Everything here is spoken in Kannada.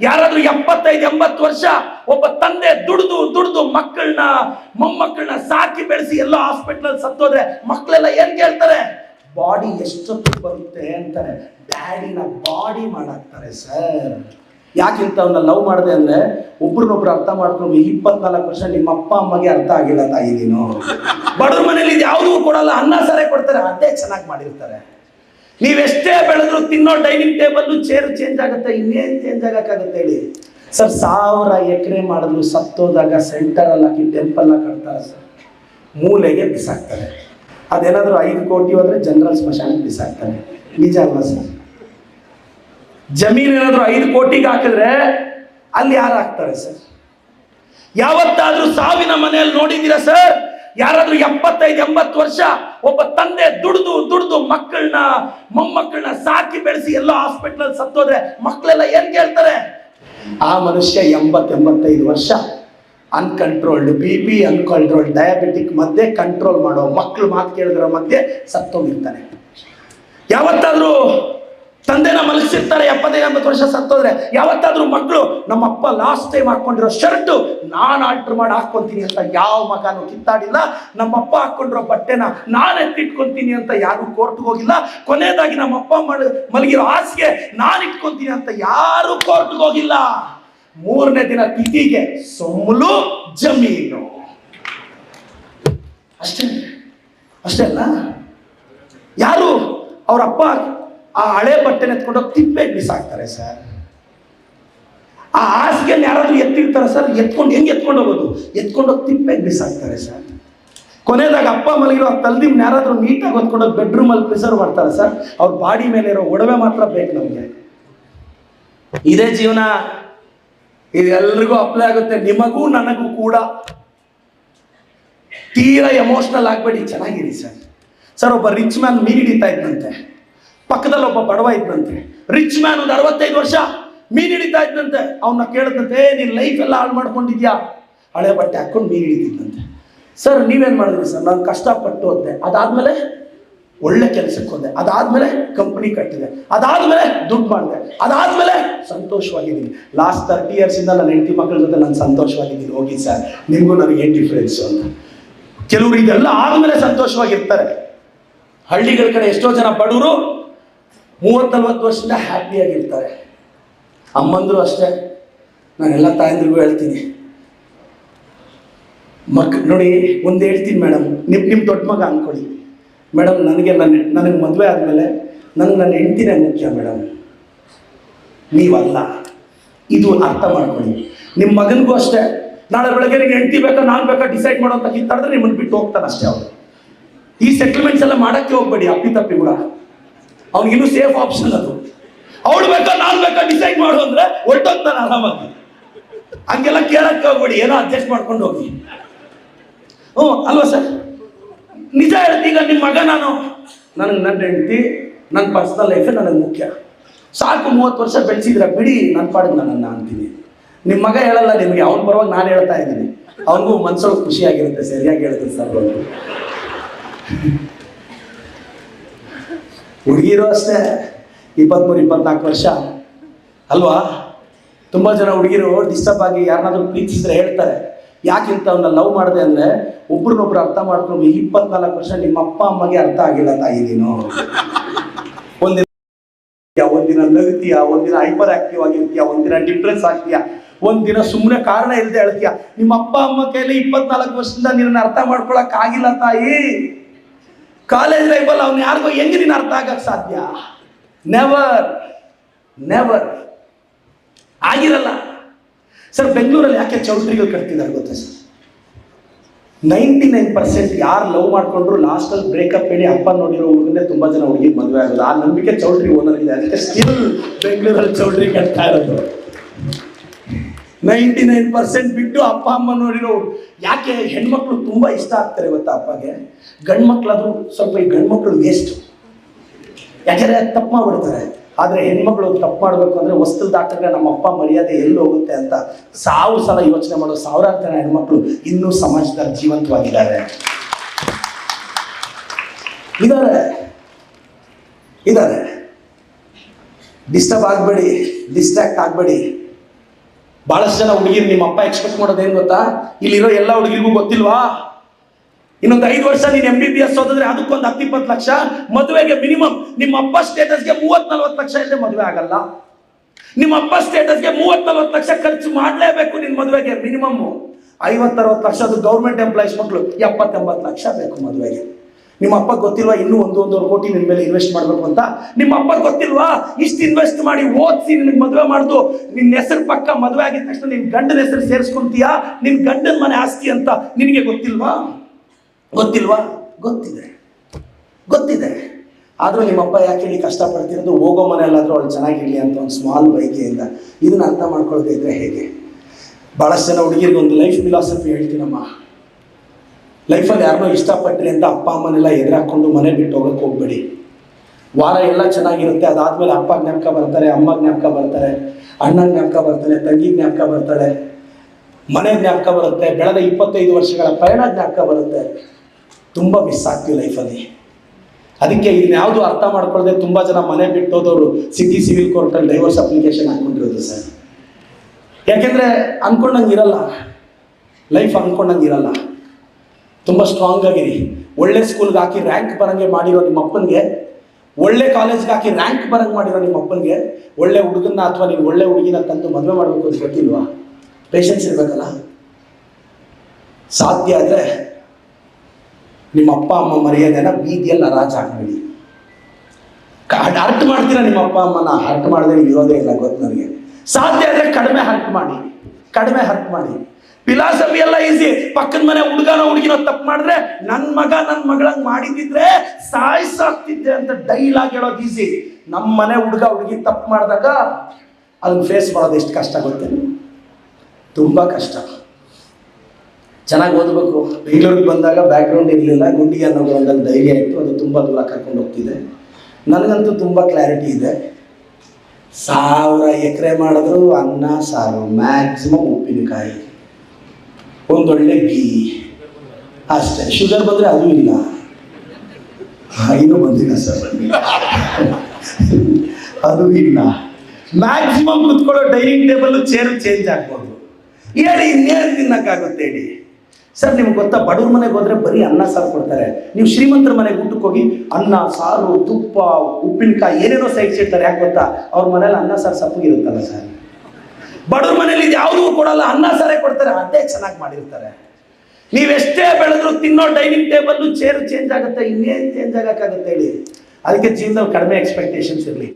ಯಾರಾದ್ರೂ ಎಪ್ಪತ್ತೈದು, ಎಂಬತ್ತು ವರ್ಷ ಒಬ್ಬ ತಂದೆ ದುಡ್ದು ದುಡ್ದು ಮಕ್ಕಳನ್ನ, ಮೊಮ್ಮಕ್ಕಳನ್ನ ಸಾಕಿ ಬೆಳೆಸಿ ಎಲ್ಲ ಹಾಸ್ಪಿಟಲ್ ಸತ್ತೋದ್ರೆ ಮಕ್ಕಳೆಲ್ಲ ಏನ್ ಕೇಳ್ತಾರೆ? ಬಾಡಿ ಎಷ್ಟೊತ್ತು ಬರುತ್ತೆ ಅಂತಾರೆ. ಡ್ಯಾಡಿನ ಬಾಡಿ ಮಾಡಾಕ್ತಾರೆ, ಸರ್. ಯಾಕಿಂತ ಅವನ್ನ ಲವ್ ಮಾಡಿದೆ ಅಂದ್ರೆ ಒಬ್ರನ್ನೊಬ್ರು ಅರ್ಥ ಮಾಡ್ಕೊಂಡು ಇಪ್ಪತ್ನಾಲ್ಕು ವರ್ಷ ನಿಮ್ಮ ಅಪ್ಪ, ಅಮ್ಮಗೆ ಅರ್ಥ ಆಗಿಲ್ಲ ತಾಯಿ ನೀನು. ಬಡವ್ರ ಮನೇಲಿ ಇದು ಯಾವುದೂ ಕೊಡಲ್ಲ, ಅನ್ನ, ಸಾರೇ ಕೊಡ್ತಾರೆ, ಅದೇ ಚೆನ್ನಾಗಿ ಮಾಡಿರ್ತಾರೆ. ನೀವೆಷ್ಟೇ ಬೆಳೆದ್ರು ತಿನ್ನೋ ಡೈನಿಂಗ್ ಟೇಬಲ್ ಚೇರ್ ಚೇಂಜ್ ಆಗುತ್ತೆ, ಇನ್ನೇನು ಚೇಂಜ್ ಆಗಕ್ಕಾಗುತ್ತೆ ಹೇಳಿ? ಸರ್, ಸಾವಿರ ಎಕರೆ ಮಾಡಿದ್ರು ಸತ್ತೋದಾಗ ಸೆಂಟರ್ ಅಲ್ಲಿ ಹಾಕಿ ಟೆಂಪಲ್ ಕಟ್ತಾರೆ ಸರ್. ಮೂಲೆಗೆ ಬಿಸಾಕ್ತಾರೆ. ಅದೇನಾದರೂ ಐದು ಕೋಟಿ ಹೋದ್ರೆ ಜನರಲ್ ಸ್ಮಶಾನಕ್ಕೆ ಬಿಸಾಕ್ತಾರೆ. ನಿಜ ಅಲ್ವಾ ಸರ್? ಜಮೀನು ಏನಾದ್ರು ಐದು ಕೋಟಿಗೆ ಹಾಕಿದ್ರೆ ಅಲ್ಲಿ ಯಾರು ಹಾಕ್ತಾರೆ ಸರ್? ಯಾವತ್ತಾದ್ರೂ ಸಾವಿನ ಮನೆಯಲ್ಲಿ ನೋಡಿದ್ದೀರಾ ಸರ್? ಯಾರಾದ್ರೂ ಎಪ್ಪತ್ತೈದು ಎಂಬತ್ತು ವರ್ಷ ಒಬ್ಬ ತಂದೆ ದುಡ್ದು ದುಡ್ದು ಮಕ್ಕಳನ್ನ, ಮೊಮ್ಮಕ್ಕಳನ್ನ ಸಾಕಿ ಬೆಳೆಸಿ ಎಲ್ಲ ಹಾಸ್ಪಿಟಲ್ ಸತ್ತೋದ್ರೆ ಮಕ್ಕಳೆಲ್ಲ ಏನ್ ಕೇಳ್ತಾರೆ? ಆ ಮನುಷ್ಯ ಎಂಬತ್ ಎಂಬತ್ತೈದು ವರ್ಷ uncontrolled B P uncontrolled diabetic ಮಧ್ಯೆ ಕಂಟ್ರೋಲ್ ಮಾಡೋ ಮಕ್ಕಳು ಮಾತು ಕೇಳಿದ್ರ ಮಧ್ಯೆ ಸತ್ತೋಗಿರ್ತಾನೆ. ಯಾವತ್ತಾದ್ರೂ ತಂದೆನ ಮಲಗಿಸಿರ್ತಾರೆ ಎಪ್ಪತ್ತೈದು ವರ್ಷ ಸತ್ತೋದ್ರೆ, ಯಾವತ್ತಾದ್ರೂ ಮಕ್ಕಳು ನಮ್ಮಪ್ಪ ಲಾಸ್ಟ್ ಟೈಮ್ ಹಾಕೊಂಡಿರೋ ಶರ್ಟ್ ನಾನು ಆಲ್ಟರ್ ಮಾಡಿ ಹಾಕೊಂತೀನಿ ಅಂತ ಯಾವ ಮಗನೂ ಕಿತ್ತಾಡಿಲ್ಲ. ನಮ್ಮಪ್ಪ ಹಾಕೊಂಡಿರೋ ಬಟ್ಟೆನ ನಾನು ಎತ್ತಿಟ್ಕೊಂತೀನಿ ಅಂತ ಯಾರು ಕೋರ್ಟ್ಗೆ ಹೋಗಿಲ್ಲ. ಕೊನೆಯದಾಗಿ ನಮ್ಮಪ್ಪ ಮಲಗಿರೋ ಹಾಸಿಗೆ ನಾನು ಇಟ್ಕೊಂತೀನಿ ಅಂತ ಯಾರು ಕೋರ್ಟ್ಗೆ ಹೋಗಿಲ್ಲ. ಮೂರನೇ ದಿನ ತಿಥಿಗೆ ಸೊಮ್ಮಲು ಜಮೀನು. ಅಷ್ಟೇ ಅಷ್ಟೇ ಅಲ್ಲ? ಯಾರು? ಅವ್ರ ಅಪ್ಪ ಆ ಹಳೆ ಬಟ್ಟೆನ ಎತ್ಕೊಂಡೋಗಿ ತಿಪ್ಪೆ ಬಿಸಾಕ್ತಾರೆ ಸರ್. ಆ ಹಾಸಿಗೆ ಯಾರಾದ್ರೂ ಎತ್ತಿರ್ತಾರೆ ಸರ್? ಎತ್ಕೊಂಡು ಹೆಂಗೆ ಎತ್ಕೊಂಡು ಹೋಗೋದು? ಎತ್ಕೊಂಡೋಗಿ ತಿಪ್ಪೆ ಬಿಸಾಕ್ತಾರೆ ಸರ್. ಕೊನೆದಾಗ ಅಪ್ಪ ಮಲಗಿರೋ ಆ ತಲ್ದಿಮ್ ಯಾರಾದ್ರೂ ನೀಟಾಗಿ ಹೊತ್ಕೊಂಡೋಗಿ ಬೆಡ್ರೂಮ್ ಅಲ್ಲಿ ಪ್ರಿಸರ್ವ್ ಮಾಡ್ತಾರೆ ಸರ್? ಅವ್ರ ಬಾಡಿ ಮೇಲೆ ಇರೋ ಒಡವೆ ಮಾತ್ರ ಬೇಕು ನಮಗೆ. ಇದೇ ಜೀವನ. ಇದು ಎಲ್ರಿಗೂ ಅಪ್ಲೈ ಆಗುತ್ತೆ. ನಿಮಗೂ ನನಗೂ ಕೂಡ. ತೀರಾ ಎಮೋಷ್ನಲ್ ಆಗಬೇಡಿ. ಚೆನ್ನಾಗಿರಿ ಸರ್. ಸರ್, ಒಬ್ಬ ರಿಚ್ ಮ್ಯಾನ್ ಮೀ ಹಿಡಿತಾ ಇದ್ದಂತೆ ಪಕ್ಕದಲ್ಲಿ ಒಬ್ಬ ಬಡವ ಇದ್ದಂತೆ ರಿಚ್ ಮ್ಯಾನ್ ಒಂದು ಅರವತ್ತೈದು ವರ್ಷ ಮೀನ್ ಹಿಡಿತಾ ಇದ್ದಂತೆ ಅವನ್ನ ಕೇಳಿದಂತೆ ನೀನು ಲೈಫ್ ಎಲ್ಲ ಹಾಳು ಮಾಡ್ಕೊಂಡಿದ್ಯಾ? ಹಳೆ ಬಟ್ಟೆ ಹಾಕೊಂಡು ಮೀನ್ ಹಿಡಿತಿದ್ದಂತೆ ಸರ್, ನೀವೇನು ಮಾಡಿದ್ರಿ ಸರ್? ನಾನು ಕಷ್ಟಪಟ್ಟು ಹೋದೆ. ಅದಾದ್ಮೇಲೆ ಒಳ್ಳೆ ಕೆಲಸಕ್ಕೆ ಹೋದೆ. ಅದಾದ್ಮೇಲೆ ಕಂಪ್ನಿ ಕಟ್ಟಿದೆ. ಅದಾದ್ಮೇಲೆ ದುಡ್ಡು ಮಾಡಿದೆ. ಅದಾದ್ಮೇಲೆ ಸಂತೋಷವಾಗಿದ್ದೀನಿ. ಲಾಸ್ಟ್ ತರ್ಟಿ ಇಂದ ನನ್ನ ಹೆಂಡತಿ ಮಕ್ಕಳ ಜೊತೆ ನಾನು ಸಂತೋಷವಾಗಿದ್ದೀನಿ. ಹೋಗಿ ಸರ್, ನಿಮಗೂ ನನಗೆ ಏನು ಡಿಫ್ರೆನ್ಸ್ ಅಂತ. ಕೆಲವರು ಇದೆಲ್ಲ ಆದ್ಮೇಲೆ ಸಂತೋಷವಾಗಿರ್ತಾರೆ. ಹಳ್ಳಿಗಳ ಕಡೆ ಎಷ್ಟೋ ಜನ ಬಡವರು ಮೂವತ್ತು ನಲ್ವತ್ತು ವರ್ಷದಿಂದ ಹ್ಯಾಪಿಯಾಗಿರ್ತಾರೆ ಅಮ್ಮಂದ್ರು ಅಷ್ಟೇ. ನಾನೆಲ್ಲ ತಾಯಂದ್ರಿಗೂ ಹೇಳ್ತೀನಿ. ಮಕ್, ನೋಡಿ, ಒಂದು ಹೇಳ್ತೀನಿ ಮೇಡಮ್ ನಿಮ್ಮ ನಿಮ್ಮ ದೊಡ್ಡ ಮಗ ಅಂದ್ಕೊಳ್ಳಿ ಮೇಡಮ್ ನನಗೆ ನನ್ನ ನನಗೆ ಮದುವೆ ಆದಮೇಲೆ ನನಗೆ ನನ್ನ ಹೆಂಡ್ತಿನೇ ಮುಖ್ಯ ಮೇಡಮ್ ನೀವಲ್ಲ. ಇದು ಅರ್ಥ ಮಾಡ್ಕೊಳ್ಳಿ. ನಿಮ್ಮ ಮಗನಿಗೂ ಅಷ್ಟೇ. ನಾಳೆ ಬೆಳಗ್ಗೆ ನಿಮ್ಗೆ ಹೆಂಡ್ತಿ ಬೇಕಾ, ನಾನು ಬೇಕಾ ಡಿಸೈಡ್ ಮಾಡೋ ಅಂತ ಕಿತ್ತಾಡಿದ್ರೆ ನಿಮ್ಮನ್ನು ಬಿಟ್ಟು ಹೋಗ್ತಾನೆ ಅಷ್ಟೇ ಅವರು ಈ ಸೆಟ್ಲ್ಮೆಂಟ್ಸ್ ಎಲ್ಲ ಮಾಡಕ್ಕೆ ಹೋಗ್ಬೇಡಿ, ಅಪ್ಪಿ ತಪ್ಪಿ ಕೂಡ. ಅವ್ನಿಗಿನ್ನೂ ಸೇಫ್ ಆಪ್ಷನ್ ಅದು. ಅವಳು ಬೇಕಾ, ನಾನು ಬೇಕಾ ಡಿಸೈಡ್ ಮಾಡು ಅಂದ್ರೆ ನಾನು ಆರಾಮಾಗಿ. ಹಂಗೆಲ್ಲ ಕೇಳಕ್ಕೆ ಹೋಗ್ಬೇಡಿ ಏನೋ ಅಡ್ಜಸ್ಟ್ ಮಾಡ್ಕೊಂಡು ಹೋಗಿ. ಹ್ಞೂ, ಅಲ್ವಾ ಸರ್? ನಿಜ ಹೇಳ್ತೀನಿ, ಈಗ ನಿಮ್ಮ ಮಗ ನಾನು, ನನಗೆ ನನ್ನ ಹೆಂಡತಿ ನನ್ನ ಪರ್ಸನಲ್ ಲೈಫೇ ನನಗೆ ಮುಖ್ಯ. ಸಾಕು, ಮೂವತ್ತು ವರ್ಷ ಬೆಳೆಸಿದ್ರೆ, ಬಿಡಿ ನನ್ನ ಪಾಡಿಗೆ ನನ್ನನ್ನು ಅಂತೀನಿ. ನಿಮ್ಮ ಮಗ ಹೇಳಲ್ಲ ನಿಮಗೆ, ಅವನ ಪರವಾಗಿ ನಾನು ಹೇಳ್ತಾ ಇದ್ದೀನಿ. ಅವನಿಗೂ ಮನ್ಸೊಳಗೆ ಖುಷಿಯಾಗಿರುತ್ತೆ, ಸರಿಯಾಗಿ ಹೇಳ್ತೀನಿ ಸರ್ ಅವರು. ಹುಡುಗಿರು ಅಷ್ಟೇ. ಇಪ್ಪತ್ತ್ಮೂರು ಇಪ್ಪತ್ನಾಲ್ಕು ವರ್ಷ. ಅಲ್ವಾ? ತುಂಬ ಜನ ಹುಡುಗಿರು ಡಿಸ್ಟರ್ಬ್ ಆಗಿ ಯಾರನ್ನಾದ್ರೂ ಪ್ರೀತಿಸಿದ್ರೆ ಹೇಳ್ತಾರೆ. ಯಾಕಿಂತ ಅವನ್ನ ಲವ್ ಮಾಡಿದೆ ಅಂದರೆ ಒಬ್ರನ್ನೊಬ್ರು ಅರ್ಥ ಮಾಡ್ಕೊಂಡು ಇಪ್ಪತ್ನಾಲ್ಕು ವರ್ಷ ನಿಮ್ಮ ಅಪ್ಪ, ಅಮ್ಮಗೆ ಅರ್ಥ ಆಗಿಲ್ಲ ತಾಯಿ ನೀನು. ಒಂದಿನ ಒಂದಿನ ನಗುತ್ತೀಯ ಒಂದಿನ ಹೈಪರ್ ಆಕ್ಟಿವ್ ಆಗಿರ್ತೀಯ, ಒಂದಿನ ಡಿಪ್ರೆಸ್ ಆಗ್ತೀಯ, ಒಂದಿನ ಸುಮ್ಮನೆ ಕಾರಣ ಇಲ್ಲದೆ ಹೇಳ್ತೀಯ ನಿಮ್ಮ ಅಪ್ಪ, ಅಮ್ಮ ಕೈಲಿ ಇಪ್ಪತ್ನಾಲ್ಕು ವರ್ಷದಿಂದ ನಿನ್ನ ಅರ್ಥ ಮಾಡ್ಕೊಳಕ್ ಆಗಿಲ್ಲ ತಾಯಿ. ಕಾಲೇಜ್ ಲೈಫಲ್ಲಿ ಅವ್ನು ಯಾರಿಗೋ ಹೆಂಗೆ ನೀನು ಅರ್ಥ ಆಗಕ್ಕೆ ಸಾಧ್ಯ? ನೆವರ್ ನೆವರ್ ಆಗಿರಲ್ಲ. ಸರ್, ಬೆಂಗಳೂರಲ್ಲಿ ಯಾಕೆ ಚೌಟ್ರಿಗಳು ಕಟ್ತಿದ್ದಾರೆ ಗೊತ್ತಾ ಸರ್? ನೈಂಟಿ ನೈನ್ ಪರ್ಸೆಂಟ್ ಯಾರು ಲವ್ ಮಾಡ್ಕೊಂಡ್ರು ಲಾಸ್ಟಲ್ಲಿ ಬ್ರೇಕಪ್ ಹೇಳಿ ಅಪ್ಪ ನೋಡಿರೋ ಹುಡುಗನೇ ತುಂಬ ಜನ ಹುಡುಗಿ ಮದುವೆ ಆಗೋದು. ಆ ನಂಬಿಕೆ ಚೌಲ್ಟ್ರಿ ಓನರ್ ಇದೆ ಅದಕ್ಕೆ ಸ್ಟಿಲ್ ಬೆಂಗಳೂರಲ್ಲಿ ಚೌಲ್ಟ್ರಿ ಕಟ್ತಾ ಇರೋದು. ನೈಂಟಿ ನೈನ್ ಪರ್ಸೆಂಟ್ ಬಿಟ್ಟು ಅಪ್ಪ, ಅಮ್ಮ ನೋಡಿರೋ ಯಾಕೆ ಹೆಣ್ಮಕ್ಳು ತುಂಬ ಇಷ್ಟ ಆಗ್ತಾರೆ ಗೊತ್ತಾ ಅಪ್ಪಗೆ? ಗಂಡು ಮಕ್ಳಾದ್ರೂ ಸ್ವಲ್ಪ ಈ ಗಂಡ್ಮಕ್ಳು ವೇಸ್ಟ್ ಯಾಕೆಂದರೆ ತಪ್ಪು ಮಾಡ್ಬಿಡ್ತಾರೆ. ಆದರೆ ಹೆಣ್ಮಕ್ಳು ತಪ್ಪು ಮಾಡಬೇಕು ಅಂದರೆ ವಸ್ತು ದಾಟಿದ್ರೆ ನಮ್ಮ ಅಪ್ಪ ಮರ್ಯಾದೆ ಎಲ್ಲಿ ಹೋಗುತ್ತೆ ಅಂತ ಸಾವು ಸಲ ಯೋಚನೆ ಮಾಡೋ ಸಾವಿರಾರು ಜನ ಹೆಣ್ಮಕ್ಳು ಇನ್ನೂ ಸಮಾಜದಲ್ಲಿ ಜೀವಂತವಾಗಿದ್ದಾರೆ. ಇದ್ದಾರೆ ಇದ್ದಾರೆ ಡಿಸ್ಟರ್ಬ್ ಆಗಬೇಡಿ ಡಿಸ್ಟ್ರಾಕ್ಟ್ ಆಗಬೇಡಿ. ಬಹಳಷ್ಟು ಜನ ಹುಡುಗಿರು ನಿಮ್ಮ ಅಪ್ಪ ಎಕ್ಸ್ಪೆಕ್ಟ್ ಏನು ಗೊತ್ತಾ? ಇಲ್ಲಿರೋ ಎಲ್ಲ ಹುಡುಗಿರಿಗೂ ಗೊತ್ತಿಲ್ವಾ? ಇನ್ನೊಂದು ಐದು ವರ್ಷ ನೀನು ಎಂ ಬಿ ಬಿ ಎಸ್ ಓದಿದ್ರೆ ಅದಕ್ಕೊಂದು ಹತ್ತು ಇಪ್ಪತ್ತು ಲಕ್ಷ, ಮದುವೆಗೆ ಮಿನಿಮಮ್ ನಿಮ್ಮ ಅಪ್ಪ ಸ್ಟೇಟಸ್ಗೆ ಮೂವತ್ ನಲ್ವತ್ತು ಲಕ್ಷ ಇಲ್ಲದೆ ಮದುವೆ ಆಗಲ್ಲ. ನಿಮ್ಮ ಅಪ್ಪ ಸ್ಟೇಟಸ್ಗೆ ಮೂವತ್ ನಲ್ವತ್ತು ಲಕ್ಷ ಖರ್ಚು ಮಾಡಲೇಬೇಕು ನಿನ್ನ ಮದುವೆಗೆ ಮಿನಿಮಮ್ ಐವತ್ತರವತ್ತು ಲಕ್ಷ ಅದು ಗೌರ್ಮೆಂಟ್ ಎಂಪ್ಲಾಯೀಸ್ ಮಕ್ಕಳು ಎಪ್ಪತ್ತೆಂಬತ್ತು ಲಕ್ಷ ಬೇಕು ಮದುವೆಗೆ. ನಿಮ್ಮ ಅಪ್ಪ ಗೊತ್ತಿಲ್ವಾ ಇನ್ನೂ ಒಂದು ಒಂದೂವರೆ ಕೋಟಿ ನಿನ್ನ ಮೇಲೆ ಇನ್ವೆಸ್ಟ್ ಮಾಡಬೇಕು ಅಂತ? ನಿಮ್ಮ ಅಪ್ಪ ಗೊತ್ತಿಲ್ವಾ? ಇಷ್ಟು ಇನ್ವೆಸ್ಟ್ ಮಾಡಿ ಓದಿಸಿ ನಿನಗೆ ಮದುವೆ ಮಾಡ್ದು. ನಿನ್ನ ಹೆಸರು ಪಕ್ಕ ಮದುವೆ ಆಗಿದ ತಕ್ಷಣ ನಿನ್ನ ಗಂಡನ ಹೆಸರು ಸೇರಿಸ್ಕೊಂತೀಯಾ? ನಿನ್ನ ಗಂಡನ ಮನೆ ಆಸ್ತಿ ಅಂತ ನಿನಗೆ ಗೊತ್ತಿಲ್ವಾ? ಗೊತ್ತಿಲ್ವಾ? ಗೊತ್ತಿದೆ. ಗೊತ್ತಿದೆ. ಆದರೂ ನಿಮ್ಮಪ್ಪ ಯಾಕೆ ಇಲ್ಲಿ ಕಷ್ಟಪಡ್ತಿರೋದು? ಹೋಗೋ ಮನೆಯಲ್ಲಾದರೂ ಅವಳು ಚೆನ್ನಾಗಿರಲಿ ಅಂತ ಒಂದು ಸ್ಮಾಲ್ ಬೈಕೆಯಿಂದ ಇದನ್ನ ಅರ್ಥ ಮಾಡ್ಕೊಳ್ತಾ ಇದ್ರೆ ಹೇಗೆ? ಭಾಳಷ್ಟು ಜನ ಹುಡುಗಿರಿಗೆ ಒಂದು ಲೈಫ್ ಫಿಲಾಸಫಿ ಹೇಳ್ತೀನಮ್ಮ. ಲೈಫಲ್ಲಿ ಯಾರನ್ನೋ ಇಷ್ಟಪಟ್ಟರೆ ಅಂತ ಅಪ್ಪ, ಅಮ್ಮನೆಲ್ಲ ಎದುರಾಕೊಂಡು ಮನೆ ಬಿಟ್ಟು ಹೋಗಕ್ಕೆ ಹೋಗ್ಬೇಡಿ. ವಾರ ಎಲ್ಲ ಚೆನ್ನಾಗಿರುತ್ತೆ, ಅದಾದ್ಮೇಲೆ ಅಪ್ಪ ಜ್ಞಾಪಕ ಬರ್ತಾರೆ, ಅಮ್ಮ ಜ್ಞಾಪಕ ಬರ್ತಾರೆ, ಅಣ್ಣ ಜ್ಞಾಪಕ ಬರ್ತಾನೆ ತಂಗಿ ಜ್ಞಾಪಕ ಬರ್ತಾಳೆ. ಮನೆ ಜ್ಞಾಪಕ ಬರುತ್ತೆ, ಬೆಳೆದ ಇಪ್ಪತ್ತೈದು ವರ್ಷಗಳ ಪಯಣ ಜ್ಞಾಪಕ ಬರುತ್ತೆ. ತುಂಬ ಮಿಸ್ ಆಗ್ತೀವಿ ಲೈಫಲ್ಲಿ. ಅದಕ್ಕೆ ಇದನ್ನ ಯಾವುದು ಅರ್ಥ ಮಾಡ್ಕೊಳ್ಳದೆ ತುಂಬ ಜನ ಮನೆ ಬಿಟ್ಟೋದವರು ಸಿಟಿ ಸಿವಿಲ್ ಕೋರ್ಟಲ್ಲಿ ಡೈವರ್ಸ್ ಅಪ್ಲಿಕೇಶನ್ ಹಾಕ್ಕೊಂಡಿರೋದು ಸರ್. ಯಾಕೆಂದರೆ ಅಂದ್ಕೊಂಡಂಗೆ ಇರಲ್ಲ. ಲೈಫ್ ಅಂದ್ಕೊಂಡಂಗೆ ಇರಲ್ಲ. ತುಂಬ ಸ್ಟ್ರಾಂಗ್ ಆಗಿರಿ. ಒಳ್ಳೆ ಸ್ಕೂಲ್ಗೆ ಹಾಕಿ ರ್ಯಾಂಕ್ ಬರಂಗೆ ಮಾಡಿರೋ ನಿಮ್ಮ ಅಪ್ಪನಿಗೆ, ಒಳ್ಳೆ ಕಾಲೇಜ್ಗೆ ಹಾಕಿ ರ್ಯಾಂಕ್ ಬರಂಗೆ ಮಾಡಿರೋ ನಿಮ್ಮ ಅಪ್ಪನಿಗೆ, ಒಳ್ಳೆ ಹುಡುಗನ್ನ ಅಥವಾ ನೀವು ಒಳ್ಳೆ ಹುಡುಗಿನ ತಂದು ಮದುವೆ ಮಾಡಬೇಕು ಅಂತ ಗೊತ್ತಿಲ್ವಾ? ಪೇಷನ್ಸ್ ಇರಬೇಕಲ್ಲ. ಸಾಧ್ಯ ಆದರೆ ನಿಮ್ಮ ಅಪ್ಪ, ಅಮ್ಮ ಮರ್ಯಾದೆನ ಬೀದಿಯಲ್ಲಿ ಹರಾಜು ಹಾಕಬೇಡಿ ಹರ್ಟ್ ಮಾಡ್ತೀರಾ ನಿಮ್ಮ ಅಪ್ಪ, ಅಮ್ಮನ? ಹರ್ಟ್ ಮಾಡಿದ್ರೆ ಇರೋದೇ ಇಲ್ಲ ಗೊತ್ತು ನನಗೆ. ಸಾಧ್ಯ ಆದರೆ ಕಡಿಮೆ ಹರ್ಟ್ ಮಾಡಿ. ಕಡಿಮೆ ಹರ್ಟ್ ಮಾಡಿ. ಫಿಲಾಸಫಿ ಎಲ್ಲ ಈಸಿ ಪಕ್ಕದ ಮನೆ ಹುಡುಗನ ಹುಡುಗಿನ ತಪ್ಪು ಮಾಡಿದ್ರೆ ನನ್ನ ಮಗ ನನ್ನ ಮಗಳಂಗ್ ಮಾಡಿದಿದ್ರೆ ಸಾಯಿಸಾಗ್ತಿದ್ದೆ ಅಂತ ಡೈಲಾಗ್ ಹೇಳೋದು ಈಸಿ ನಮ್ಮ ಮನೆ ಹುಡುಗ ಹುಡುಗಿ ತಪ್ಪು ಮಾಡಿದಾಗ ಅದನ್ನ ಫೇಸ್ ಮಾಡೋದು ಎಷ್ಟು ಕಷ್ಟ ಆಗುತ್ತೆ ತುಂಬ ಕಷ್ಟ. ಚೆನ್ನಾಗಿ ಓದಬೇಕು. ಬೆಂಗಳೂರಿಗೆ ಬಂದಾಗ ಬ್ಯಾಕ್ಗ್ರೌಂಡ್ ಇರಲಿಲ್ಲ. ಗುಂಡಿ ಅನ್ನೋ ಗ್ರೌಂಡಲ್ಲಿ ಧೈರ್ಯ ಇತ್ತು. ಅದು ತುಂಬ ದೂರ ಕರ್ಕೊಂಡು ಹೋಗ್ತಿದೆ. ನನಗಂತೂ ತುಂಬ ಕ್ಲಾರಿಟಿ ಇದೆ. ಸಾವಿರ ಎಕರೆ ಮಾಡಿದ್ರು ಅನ್ನ, ಸಾರು ಮ್ಯಾಕ್ಸಿಮಮ್ ಉಪ್ಪಿನಕಾಯಿ. ಒಂದೊಳ್ಳೆ ಘೀ ಅಷ್ಟೇ. ಶುಗರ್ ಬಂದರೆ ಅದು ಇಲ್ಲ. ಇನ್ನೂ ಬಂದಿಲ್ಲ ಸರ್. ಅದು ಇಲ್ಲ. ಮ್ಯಾಕ್ಸಿಮಮ್ ಕುತ್ಕೊಳ್ಳೋ ಡೈನಿಂಗ್ ಟೇಬಲ್ ಚೇರ್ ಚೇಂಜ್ ಆಗ್ಬೋದು. ಹೇಳಿ, ಇನ್ನೇನು ತಿನ್ನಕ್ಕಾಗುತ್ತೆ ಹೇಳಿ? ಸರ್, ನಿಮ್ಗೆ ಗೊತ್ತಾ, ಬಡವ್ರ ಮನೆಗೆ ಹೋದ್ರೆ ಬರೀ ಅನ್ನ ಸಾರು ಕೊಡ್ತಾರೆ. ನೀವು ಶ್ರೀಮಂತರ ಮನೆಗೆ ಊಟಕ್ಕೆ ಹೋಗಿ ಅನ್ನ, ಸಾರು, ತುಪ್ಪ, ಉಪ್ಪಿನಕಾಯಿ, ಏನೇನೋ ಸೈಡ್ಸ್ ಇಡ್ತಾರೆ. ಯಾಕೆ ಗೊತ್ತಾ? ಅವ್ರ ಮನೇಲಿ ಅನ್ನ, ಸಾರು ಸಪ್ಪಗಿರುತ್ತಲ್ಲ ಸರ್. ಬಡವ್ರ ಮನೇಲಿ ಇದು ಯಾವುದೂ ಕೊಡಲ್ಲ, ಅನ್ನ, ಸಾರೇ ಕೊಡ್ತಾರೆ, ಅದೇ ಚೆನ್ನಾಗಿ ಮಾಡಿರ್ತಾರೆ. ನೀವೆಷ್ಟೇ ಬೆಳೆದ್ರು ತಿನ್ನೋ ಡೈನಿಂಗ್ ಟೇಬಲ್ ಚೇರ್ ಚೇಂಜ್ ಆಗುತ್ತೆ, ಇನ್ನೇನು ಚೇಂಜ್ ಆಗಕ್ಕಾಗುತ್ತೆ ಹೇಳಿ. ಅದಕ್ಕೆ ಜೀವನದಲ್ಲಿ ಕಡಿಮೆ ಎಕ್ಸ್ಪೆಕ್ಟೇಷನ್ಸ್ ಇರಲಿ.